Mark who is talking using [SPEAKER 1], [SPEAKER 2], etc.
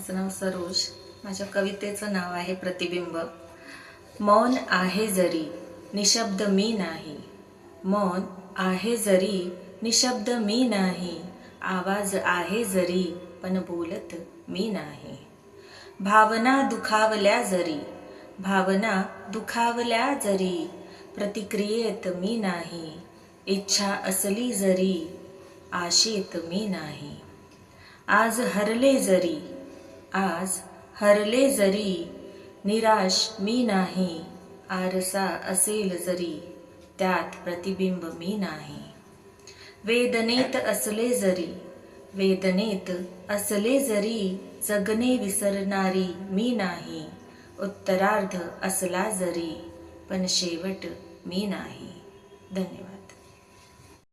[SPEAKER 1] माझं नाव सरोष माझ्या कवितेचं नाव आहे प्रतिबिंब. मौन आहे जरी निशब्द मी नाही. मौन आहे जरी निशब्द मी नाही. आवाज आहे जरी पण बोलत मी नाही. भावना दुखावल्या जरी भावना दुखावल्या जरी प्रतिक्रियेत मी नाही. इच्छा असली जरी आशेत मी नाही. आज हरले जरी आज हरले जरी निराश मी नाही आरसा असेल जरी त्यात प्रतिबिंब मी नाही. वेदनेत असले जरी वेदनेत असले जरी जगणे विसरणारी मी नाही उत्तरार्ध असला जरी पण शेवट मी नाही. धन्यवाद.